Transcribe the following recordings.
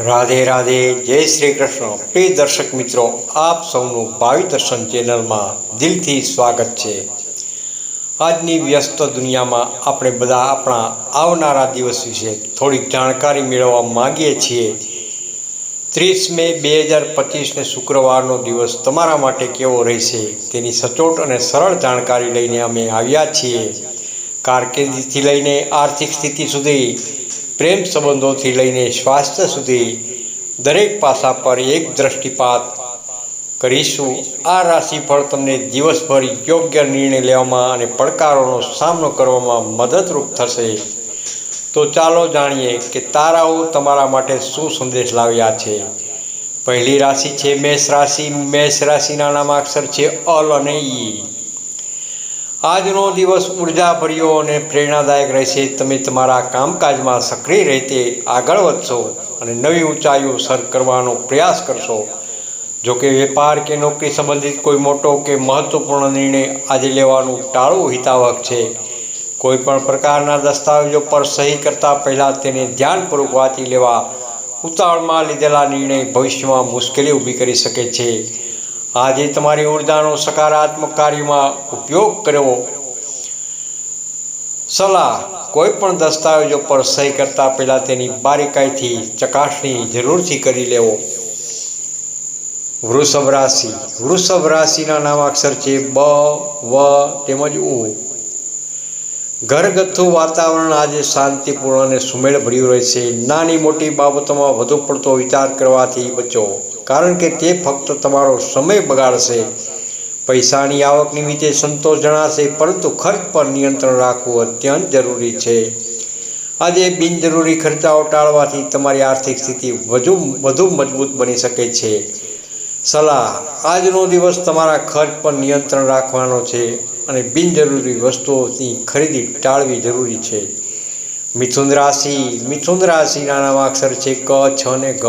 રાધે રાધે, જય શ્રી કૃષ્ણ. પ્રિય દર્શક મિત્રો, આપ સૌનું ભાવિ દર્શન ચેનલમાં દિલથી સ્વાગત છે. આજની વ્યસ્ત દુનિયામાં આપણે બધા આપણા આવનારા દિવસ વિશે થોડીક જાણકારી મેળવવા માગીએ છીએ. ત્રીસ મે બે હજાર પચીસને શુક્રવારનો દિવસ તમારા માટે કેવો રહેશે તેની સચોટ અને સરળ જાણકારી લઈને અમે આવ્યા છીએ. કારકિર્દીથી લઈને આર્થિક સ્થિતિ સુધી પ્રેમ સંબંધોથી લઈને સ્વાસ્થ્ય સુધી દરેક પાસા પર એક દ્રષ્ટિપાત કરીશું. આ રાશિફળ તમને દિવસભર યોગ્ય નિર્ણય લેવામાં અને પડકારોનો સામનો કરવામાં મદદરૂપ થશે. તો ચાલો જાણીએ કે તારાઓ તમારા માટે શું સંદેશ લાવ્યા છે. પહેલી રાશિ છે મેષ રાશિ મેષ રાશિના નામાક્ષર છે અલ અને ઈ. આજનો દિવસ ઉર્જાભર્યો અને પ્રેરણાદાયક રહેશે. તમે તમારા કામકાજમાં સક્રિય રીતે આગળ વધશો અને નવી ઊંચાઈઓ સર કરવાનો પ્રયાસ કરશો. જો કે વેપાર કે નોકરી સંબંધિત કોઈ મોટો કે મહત્વપૂર્ણ નિર્ણય આજે લેવાનું ટાળવું હિતાવક છે. કોઈ પણ પ્રકારના દસ્તાવેજો પર સહી કરતા પહેલાં તેને ધ્યાનપૂર્વક વાંચી લેવા, ઉતાવળમાં લીધેલા નિર્ણય ભવિષ્યમાં મુશ્કેલી ઊભી કરી શકે છે. આજે તમારી ઉર્જાનો સકારાત્મક કાર્યમાં ઉપયોગ કરવો સલાહ, કોઈ પણ દસ્તાવેજો પર સહી કરતા પહેલાં તેની બારીકાઈથી ચકાસણી જરૂરથી કરી લેવો. વૃષભ રાશિ. વૃષભ રાશિના નામાક્ષર છે બ, વ, તેમજ ઉ. ઘરગથ્થુ વાતાવરણ આજે શાંતિપૂર્ણ અને સુમેળભર્યું રહેશે. નાની મોટી બાબતોમાં વધુ પડતો વિચાર કરવાથી બચો. કારણ કે તે ફક્ત તમારો સમય બગાડશે. પૈસાની આવક નિમિત્તે સંતોષ જણાશે, પરંતુ ખર્ચ પર નિયંત્રણ રાખવું અત્યંત જરૂરી છે. આજે બિનજરૂરી ખર્ચાઓ ટાળવાથી તમારી આર્થિક સ્થિતિ વધુ વધુ મજબૂત બની શકે છે. સલાહ, આજનો દિવસ તમારા ખર્ચ પર નિયંત્રણ રાખવાનો છે અને બિનજરૂરી વસ્તુઓની ખરીદી ટાળવી જરૂરી છે. મિથુન રાશિ, મિથુન રાશિના નામાક્ષર છે ક, છ ને ગ.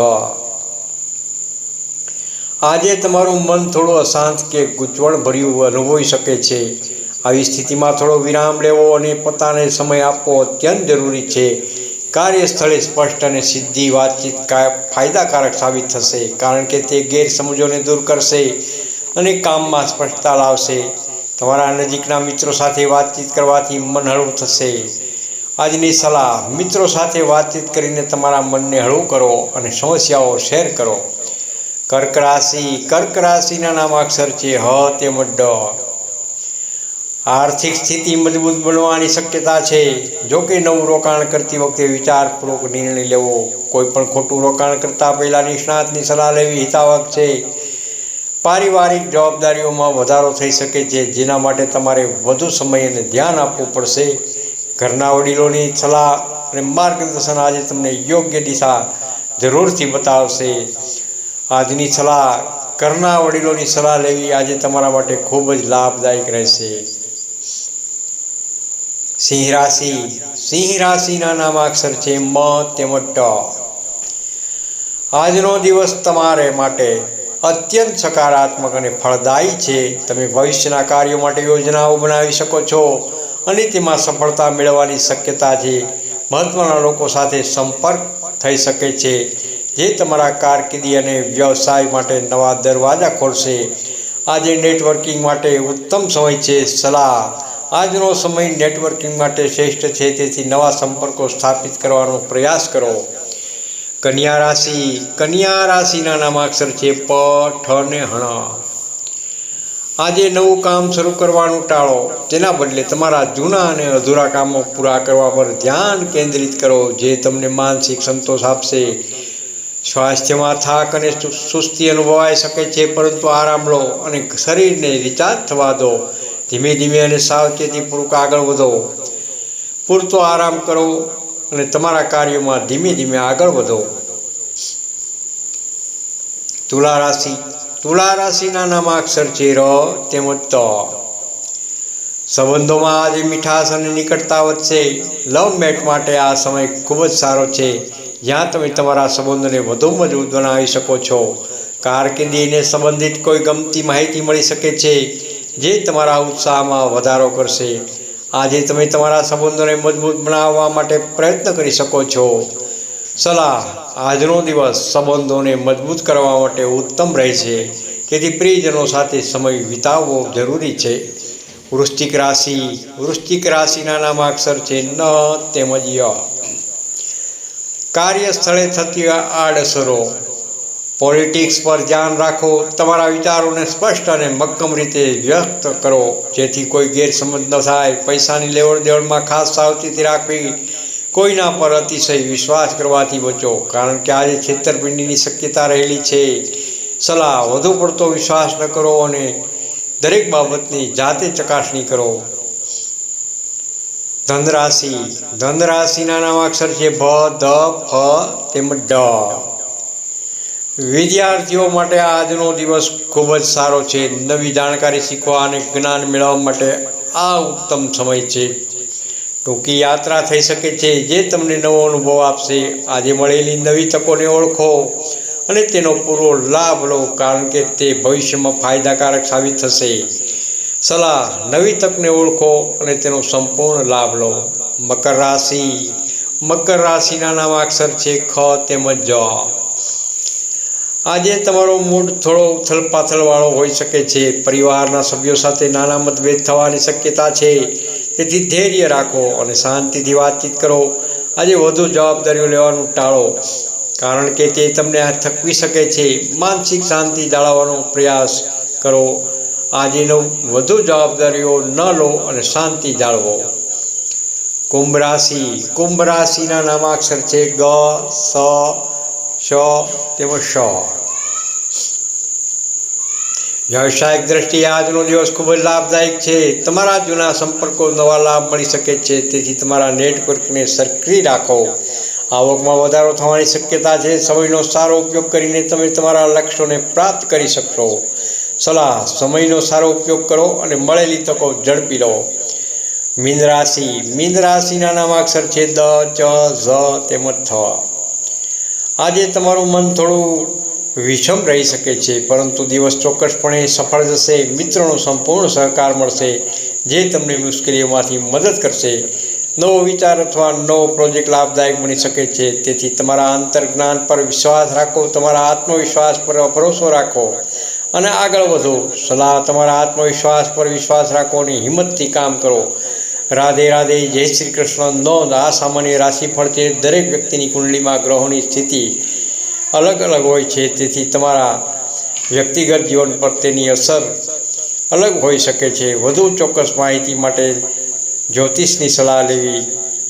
આજે તમારું મન થોડું અશાંત કે ગૂંચવણ ભર્યું અનુભવી શકે છે. આવી સ્થિતિમાં થોડો વિરામ લેવો અને પોતાને સમય આપવો અત્યંત જરૂરી છે. કાર્યસ્થળે સ્પષ્ટ અને સીધી વાતચીત ફાયદાકારક સાબિત થશે, કારણ કે તે ગેરસમજોને દૂર કરશે અને કામમાં સ્પષ્ટતા લાવશે. તમારા નજીકના મિત્રો સાથે વાતચીત કરવાથી મન હળવું થશે. આજની સલાહ, મિત્રો સાથે વાતચીત કરીને તમારા મનને હળવું કરો અને સમસ્યાઓ શેર કરો. કર્ક રાશિ કર્ક રાશિના નામ અક્ષર છે હ તેમજ ડ આર્થિક સ્થિતિ મજબૂત બનવાની શક્યતા છે. જો કે નવું રોકાણ કરતી વખતે વિચારપૂર્વક નિર્ણય લેવો, કોઈ પણ ખોટું રોકાણ કરતાં પહેલાં નિષ્ણાતની સલાહ લેવી હિતાવક છે. પારિવારિક જવાબદારીઓમાં વધારો થઈ શકે છે, જેના માટે તમારે વધુ સમય અને ધ્યાન આપવું પડશે. ઘરના વડીલોની સલાહ અને માર્ગદર્શન આજે તમને યોગ્ય દિશા જરૂરથી બતાવશે. આજની સલાહ, ઘરના વડીલોની સલાહ લેવી આજે તમારા માટે ખૂબ જ લાભદાયક રહેશે. સિંહ રાશિ, સિંહ રાશિના નામાક્ષર છે મ તેમજ ટ. આજનો દિવસ તમારે માટે અત્યંત સકારાત્મક અને ફળદાયી છે. તમે ભવિષ્યના કાર્યો માટે યોજનાઓ બનાવી શકો છો અને તેમાં સફળતા મેળવવાની શક્યતા છે મહત્ત્વના લોકો સાથે સંપર્ક થઈ શકે છે. જે તમારા કારકિર્દી અને વ્યવસાય માટે નવા દરવાજા ખોલશે. આજે નેટવર્કિંગ માટે ઉત્તમ સમય છે. સલાહ. આજનો સમય નેટવર્કિંગ માટે શ્રેષ્ઠ છે. તેથી નવા સંપર્કો સ્થાપિત કરવાનો પ્રયાસ કરો. કન્યા રાશિ. કન્યા રાશિના નામાક્ષર છે પ ઠ ને હણ. આજે નવું કામ શરૂ કરવાનું ટાળો. તેના બદલે તમારા જૂના અને અધૂરા કામો પૂરા કરવા પર ધ્યાન કેન્દ્રિત કરો. જે તમને માનસિક સંતોષ આપશે. સ્વાસ્થ્યમાં થાક અને સુસ્તી અનુભવાઈ શકે છે, પરંતુ આરામ લો અને શરીરને રિચાર્જ થવા દો. ધીમે ધીમે અને સાવચેતીપૂર્વક આગળ વધો. પૂરતો આરામ કરો અને તમારા કાર્યોમાં ધીમે ધીમે આગળ વધો. તુલા રાશિ. તુલા રાશિના નામાક્ષર છે ર તેમજ ત. સંબંધોમાં આજે મીઠાશ અને નિકટતા વધશે. લવ મેટ માટે આ સમય ખૂબ જ સારો છે. જ્યાં તમે તમારા સંબંધોને વધુ મજબૂત બનાવી શકો છો. કારકિર્દીને સંબંધિત કોઈ ગમતી માહિતી મળી શકે છે જે તમારા ઉત્સાહમાં વધારો કરશે. આજે તમે તમારા સંબંધોને મજબૂત બનાવવા માટે પ્રયત્ન કરી શકો છો. સલાહ, આજનો દિવસ સંબંધોને મજબૂત કરવા માટે ઉત્તમ રહે છે તેથી પ્રિયજનો સાથે સમય વિતાવવો જરૂરી છે. વૃશ્ચિક રાશિ, વૃશ્ચિક રાશિના નામાક્ષર છે ન, તેમજ ય. કાર્યસ્થળે થતી આડઅસરો. પોલિટિક્સ પર ધ્યાન રાખો, તમારા વિચારોને સ્પષ્ટ અને મક્કમ રીતે વ્યક્ત કરો. જેથી કોઈ ગેરસમજ ન થાય. પૈસાની લેવડ દેવડમાં ખાસ સાવચેતી રાખવી કોઈના પર અતિશય વિશ્વાસ કરવાથી બચો. કારણ કે આજે છેતરપિંડીની શક્યતા રહેલી છે. સલાહ વધુ પડતો વિશ્વાસ ન કરો અને દરેક બાબતની જાતે ચકાસણી કરો. ધનરાશિ. ધનરાશિના નામાક્ષર છે ભ ધ ફ તેમજ ડ. વિદ્યાર્થીઓ માટે આજનો દિવસ ખૂબ જ સારો છે. નવી જાણકારી શીખવા અને જ્ઞાન મેળવવા માટે આ ઉત્તમ સમય છે. ટૂંકી યાત્રા થઈ શકે છે. જે તમને નવો અનુભવ આપશે, આજે મળેલી નવી તકોને ઓળખો અને તેનો પૂરો લાભ લો, કારણ કે તે ભવિષ્યમાં ફાયદાકારક સાબિત થશે. સલાહ નવી તકને ઓળખો અને તેનો સંપૂર્ણ લાભ લો. મકર રાશિ. મકર રાશિના નામાક્ષર છે ખ તેમજ જ. આજે તમારો મૂડ થોડો ઉથલપાથલવાળો હોઈ શકે છે. પરિવારના સભ્યો સાથે નાના મતભેદ થવાની શક્યતા છે. તેથી ધૈર્ય રાખો અને શાંતિથી વાતચીત કરો. આજે વધુ જવાબદારીઓ લેવાનું ટાળો. કારણ કે તે તમને થકવી શકે છે. માનસિક શાંતિ જાળવવાનો પ્રયાસ કરો. આજેનો વધુ જવાબદારીઓ ન લો અને શાંતિ જાળવો. કુંભ રાશિ. કુંભ રાશિના નામાક્ષર છે ગ, સ શ તેમજ શ વ્યવસાયિક દ્રષ્ટિએ આજનો દિવસ ખૂબ જ લાભદાયક છે. તમારા જૂના સંપર્કો નવા લાભ મળી શકે છે. તેથી તમારા નેટવર્કને સક્રિય રાખો. આવકમાં વધારો થવાની શક્યતા છે. સમયનો સારો ઉપયોગ કરીને તમે તમારા લક્ષ્યોને પ્રાપ્ત કરી શકશો. સલાહ, સમયનો સારો ઉપયોગ કરો અને મળેલી તકો ઝડપી લો મીન રાશિ. મીન રાશિના નામાક્ષર છે દ, ચ, ઝ, તેમજ થ. આજે તમારું મન થોડું વિષમ રહી શકે છે, પરંતુ દિવસ ચોક્કસપણે સફળ જશે, મિત્રોનો સંપૂર્ણ સહકાર મળશે, જે તમને મુશ્કેલીઓમાંથી મદદ કરશે. નવો વિચાર અથવા નવો પ્રોજેક્ટ લાભદાયક બની શકે છે, તેથી તમારા અંતર્જ્ઞાન પર વિશ્વાસ રાખો, તમારા આત્મવિશ્વાસ પર ભરોસો રાખો. અને આગળ વધો. સલાહ તમારા આત્મવિશ્વાસ પર વિશ્વાસ રાખો અને હિંમતથી કામ કરો. રાધે રાધે, જય શ્રી કૃષ્ણ. નોંધ, આ સામાન્ય રાશિફળ છે દરેક વ્યક્તિની કુંડલીમાં ગ્રહોની સ્થિતિ અલગ અલગ હોય છે. તેથી તમારા વ્યક્તિગત જીવન પર તેની અસર અલગ હોઈ શકે છે. વધુ ચોક્કસ માહિતી માટે જ્યોતિષની સલાહ લેવી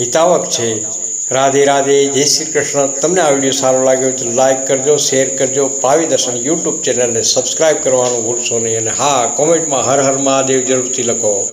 હિતાવક છે. રાધે રાધે, જય શ્રી કૃષ્ણ. તમને આ વીડિયો સારો લાગ્યો તો લાઈક કરજો, શેર કરજો. પાવી દર્શન યુટ્યુબ ચેનલને સબસ્ક્રાઈબ કરવાનું ભૂલશો નહીં અને હા, કોમેન્ટમાં હર હર મહાદેવ જરૂરથી લખો.